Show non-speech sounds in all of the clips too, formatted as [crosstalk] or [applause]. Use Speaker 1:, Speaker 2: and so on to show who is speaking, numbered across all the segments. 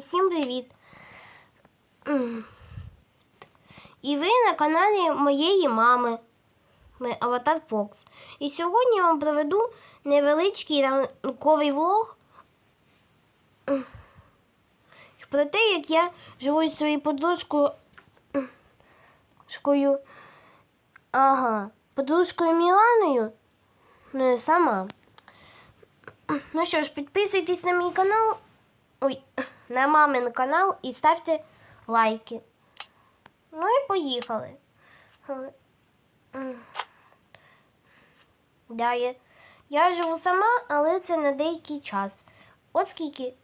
Speaker 1: Усім привіт! І ви на каналі моєї мами ми Аватар Фокс. І сьогодні я вам проведу невеличкий ранковий влог про те, як я живу зі своєю подружкою. Ага, подружкою Міланою. Ну, я сама. Ну що ж, підписуйтесь на мій канал. Ой, на мамин канал і ставте лайки. Ну і поїхали. Але, м, Да, я, живу сама, але це на деякий час. От скільки.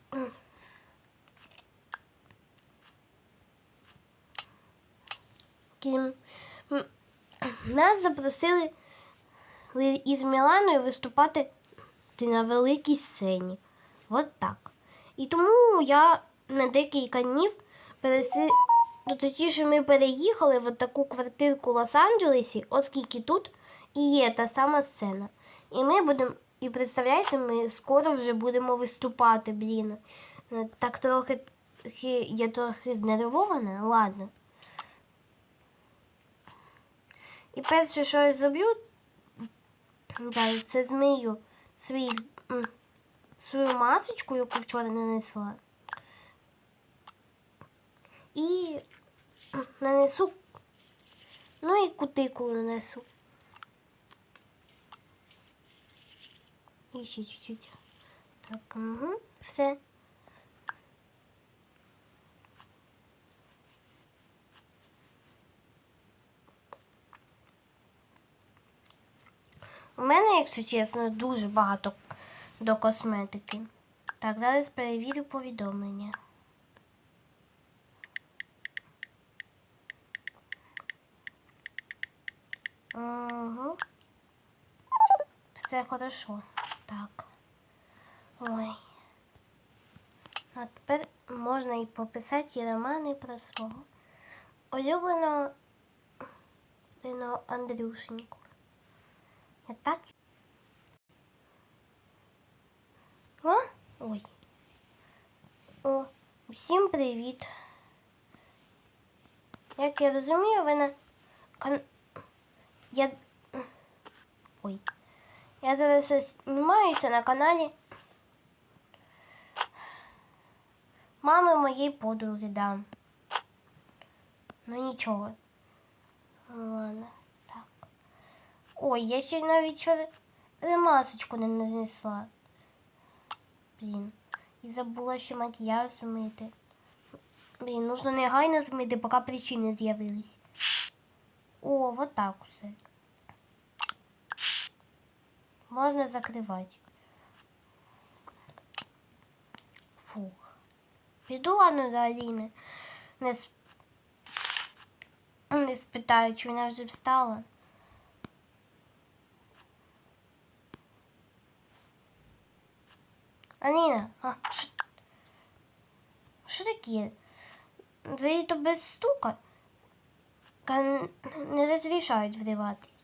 Speaker 1: нас запросили із Міланою виступати на великій сцені. От так. І тому я на декілька днів переси... ну, точніше, ми переїхали в таку квартирку в Лос-Анджелесі, оскільки тут і є та сама сцена. І ми будемо, і представляєте, ми скоро вже будемо виступати, блін. Е, Так трохи хи- я трохи знервована, ладно. І перше, що я зроблю, це змию свій, свою масочку, яку вчора нанесла. І нанесу, ну і кутикулу нанесу. І ще чуть-чуть. Так, угу, все. У мене, якщо чесно, дуже багато до косметики. Так, зараз перевірю повідомлення. Угу. Все хорошо. Так. Ой. А тепер можна і пописати романи про свого улюбленого Андрюшеньку. Я так. О, ой. О, всім привіт. Як я розумію, ви на кан... Я... Ой. Я зараз знімаюся на каналі мами моєї подруги, да. Ну нічого. Ладно, так. Ой, я ще навіть що ремасочку не нанесла. Блін. І забула ще макіяж змити. Блін, нужно негайно змити, поки причини з'явились. О, вот так усе. Можна закривати. Фух. Піду ладно до Аліни. Не, сп... не спитаю, чи вона вже встала. Аліна, а, що, таке? Двері то без стука не розрішають вриватись.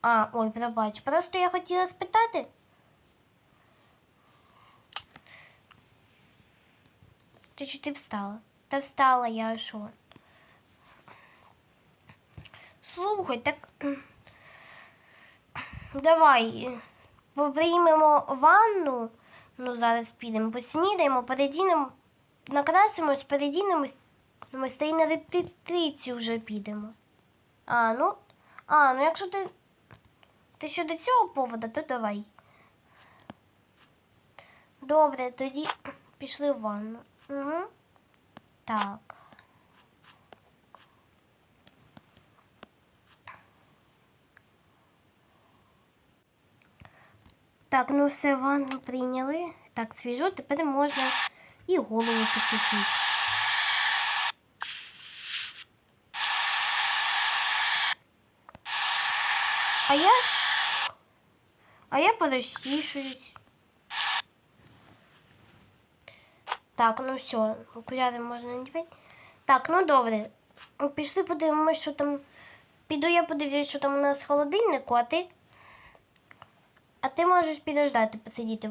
Speaker 1: А, ой, пробач. Просто я хотіла спитати. Ти чи ти встала? Та встала я, а що? Слухай, так. Давай. Е, Приймемо ванну. Ну, зараз підемо, поснідаємо, передінемо, накрасимось, передінемось. Ми та й на репетицію вже підемо. А, ну. А, ну якщо ти. Ти ще до цього повода, то давай. Добре, тоді пішли в ванну. Угу. Так. Так, ну все, ванну прийняли. Так, свіжо, тепер можна і голову посушити. А я. А я порозтішуюсь. Так, ну все, окуляри можна надівати. Так, ну добре. Пішли подивимось, що там. Піду я подивлюсь, що там у нас в холодильнику, а ти. А ти можеш підождати, посидіти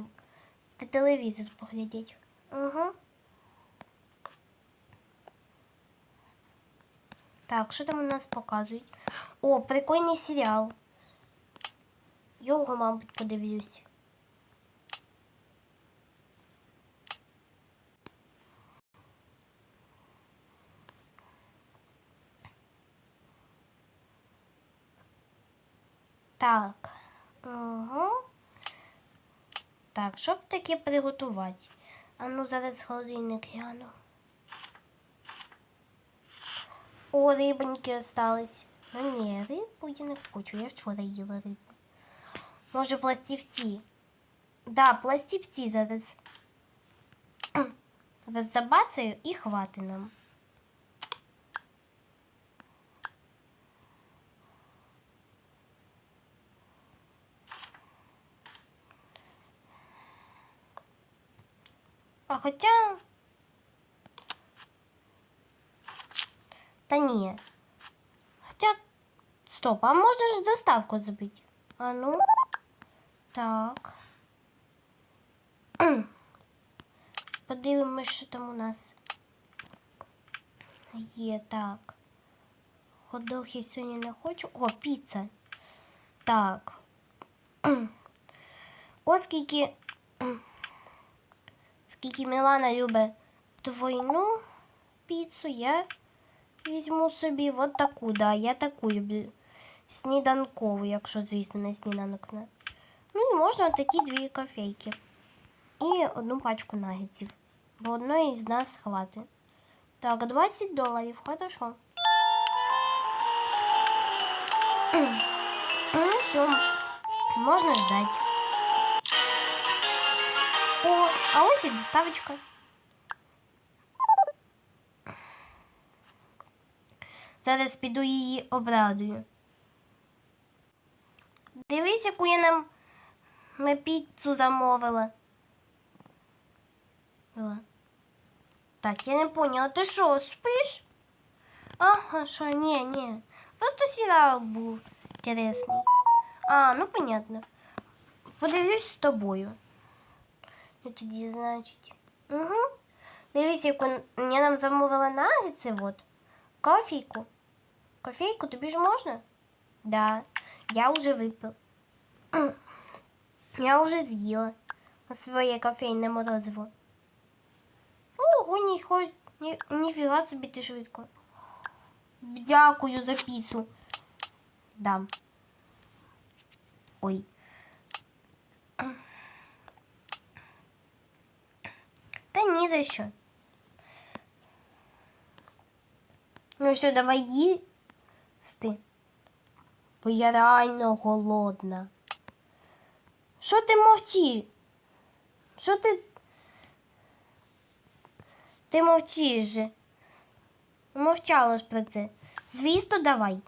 Speaker 1: Та телевізор поглядіть. Угу. Так, що там у нас показують? О, прикольний серіал. Його, мабуть, подивлюсь. Так. Угу. Так, що б таке приготувати? А ну зараз холодильник гляну. О, рибоньки остались. Ну ні, рибу я не хочу. Я вчора їла рибу. Може, пластівці. Да, пластівці зараз. Зараз і хвати нам. А хоча. Та ні. Хоча. Стоп, а можна ж доставку зробити? А ну. Так. [clears throat] Подивимось, що там у нас. Є так. Ходох я сьогодні не хочу. О, піца. Так. [clears throat] Оскільки. Скільки Мілана любить двойну піцу, я візьму собі от таку, да, я таку люблю. Сніданкову, якщо, звісно, не сніданок. не. Ну і можна такі дві кофейки. І одну пачку нагетсів. Бо одної з нас хватить. Так, 20 доларів, хорошо. [clears throat] Ну все, можна ждать. О, а ось і доставочка. Зараз піду її обрадую. Дивись, яку я нам ми піцу замовила. Так, я не поняла. Ти що, спиш? Ага, що, ні, ні. Просто серіал був інтересний. А, ну понятно. Подивлюсь з тобою. Ну тоді, значить. Угу. Дивись, яку я нам замовила нагетси, от. Кофейку. Кофейку тобі ж можна? Да, я вже випив. Я вже з'їла своє кофейне морозиво. Ого, ніхо, ні, ніфіга собі ти швидко. Дякую за піцу. Дам. Ой. Ні за що. Ну що, давай їсти. Бо я реально голодна. Що ти мовчиш? Що ти. Ти мовчиш же. Мовчала ж про це. Звісно, давай.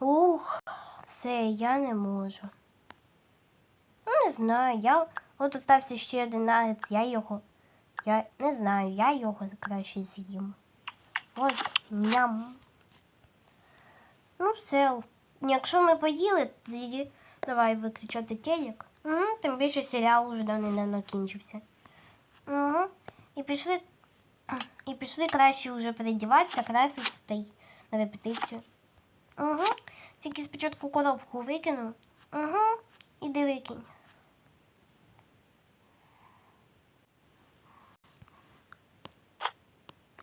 Speaker 1: Ух, все, я не можу. Ну, не знаю, я от остався ще один нагець, я його. Я не знаю, я його краще з'їм. От ням. Ну, все. Якщо ми поїли, тоді давай виключати телек. Угу, тим більше серіал уже давно кінчився. Угу. І пішли. І пішли краще вже передіватися, краситися та й на репетицію. Угу. Тільки спочатку коробку викину. Угу. Іди викинь.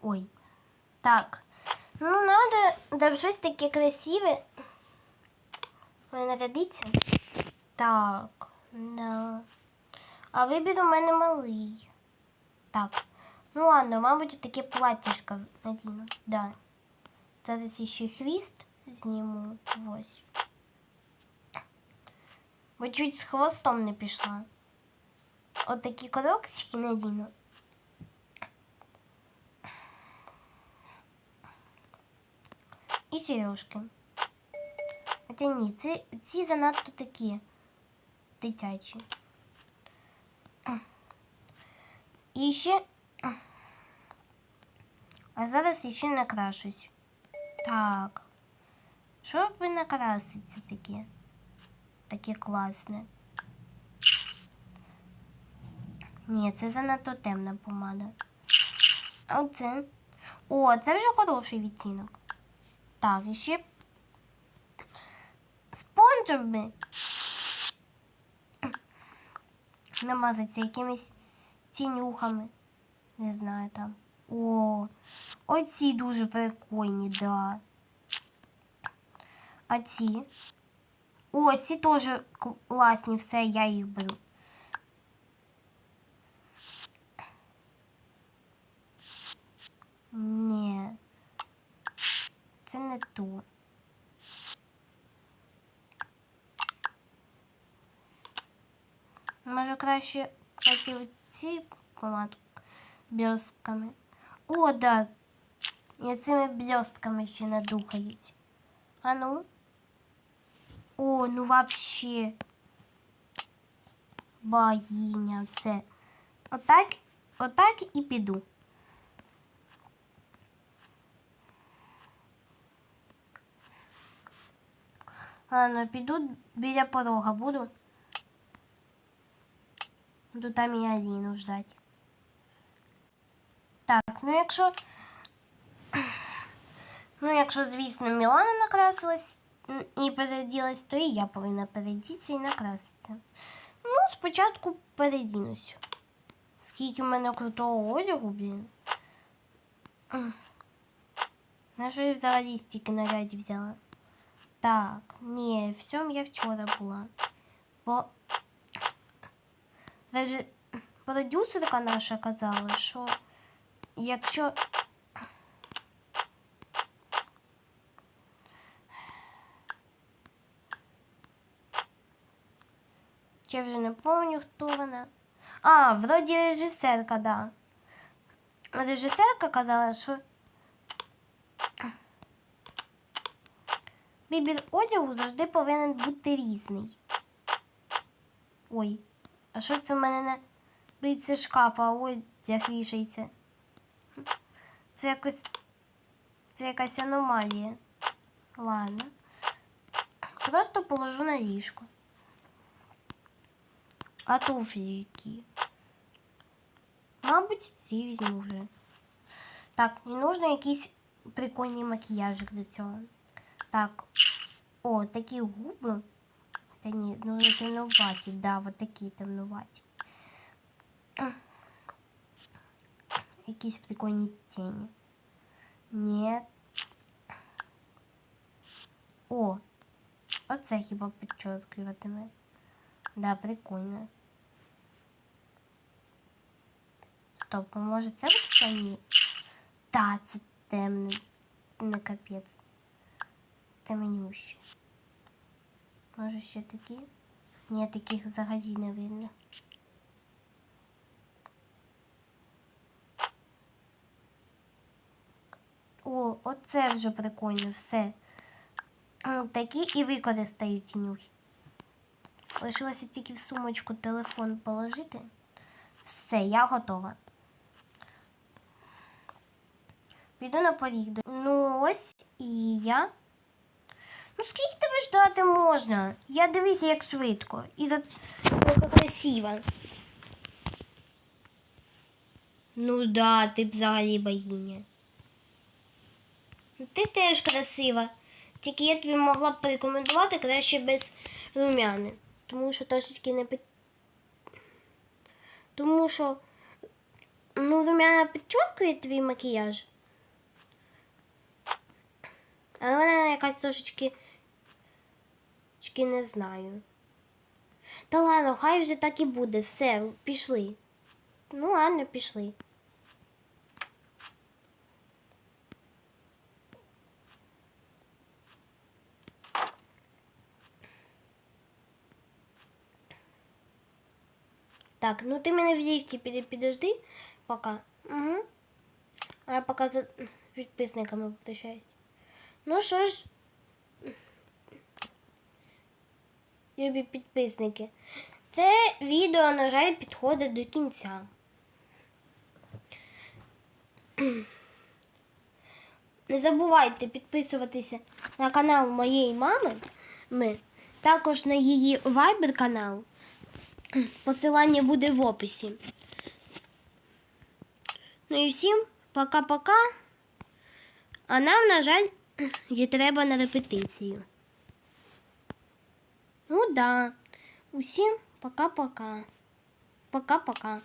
Speaker 1: Ой. Так. Ну, надо, да щось таке красиве. Нарядиться. Так, да. А вибір у мене малий. Так. Ну ладно, мабуть, таке платтячко надіну. Да. Зараз ще хвіст зніму. Ось. Бо чуть з хвостом не пішла. От такі короксики надіну. Сережки. Хоча ні, ці, ці занадто такі дитячі. І ще. А зараз я ще накрашусь. Так. Що б накраситься таке? таке класне. Ні, це занадто темна помада. А оце. О, це вже хороший відтінок. Так, і ще спонжами намазаться якимись тінюхами. Не знаю там. О, оці дуже прикольні, да. А ці? О, ці теж класні, все, я їх беру. Це не то. Може краще, кстати, ці помадку блістками. О, да. І цими блістками ще надухають. А ну. О, ну вообще. Богиня, все. Отак, отак і піду. Ладно, піду біля порога буду. Буду там і Аліну ждать. Так, ну якщо. [clears throat] Ну, якщо, звісно, Мілана накрасилась і переділась, то і я повинна передітися і накраситися. Ну, спочатку передінусь. Скільки в мене крутого одягу, блін. На що я взагалі стільки нарядів взяла? Так, ні, в цьому я вчора була. Бо даже продюсерка наша казала, що якщо. Я вже не пам'ятаю, хто вона. А, вроді режисерка, да. Режисерка казала, що вибір одягу завжди повинен бути різний. Ой, а що це в мене на бийці шкафа одяг вішається? Це якось. Це якась аномалія. Ладно. Просто положу на ліжко. А туфлі які? Мабуть, ці візьму вже. Так, і нужно якийсь прикольний макіяжик до цього. Так. О, такі губи. Та ні, ну не темнуваті, да, вот такі темнуваті. М. Якісь прикольні тіні. Ні. О, оце хіба підчоркуватиме. Да, прикольно. Стоп, а може це буде ні? Та, це темне. Не капець. Темнющі. Може ще такі? Ні, таких взагалі не видно. О, оце вже прикольно, все. Такі і використаю тінюхи. Лишилося тільки в сумочку телефон положити. Все, я готова. Піду на поріг. Ну ось і я. Ну скільки тебе ждати можна? Я дивися, як швидко. І за яка красива. Ну да, ти взагалі богиня. Ти теж красива. Тільки я тобі могла б порекомендувати краще без румяни. Тому що трошечки не під... Тому що ну, румяна підчоркує твій макіяж. Але вона якась трошечки трошки не знаю. Та ладно, хай вже так і буде. Все, пішли. Ну ладно, пішли. Так, ну ти мене в ліфті піди- підожди поки. Угу. А я поки з підписниками попрощаюсь. Ну що ж, любі підписники, це відео, на жаль, підходить до кінця. [clears throat] Не забувайте підписуватися на канал моєї мами ми, також на її Viber канал. [clears throat] Посилання буде в описі. Ну і всім пока-пока. А нам, на жаль, [clears throat] їй треба на репетицію. Ну да. Усім пока-пока. Пока-пока.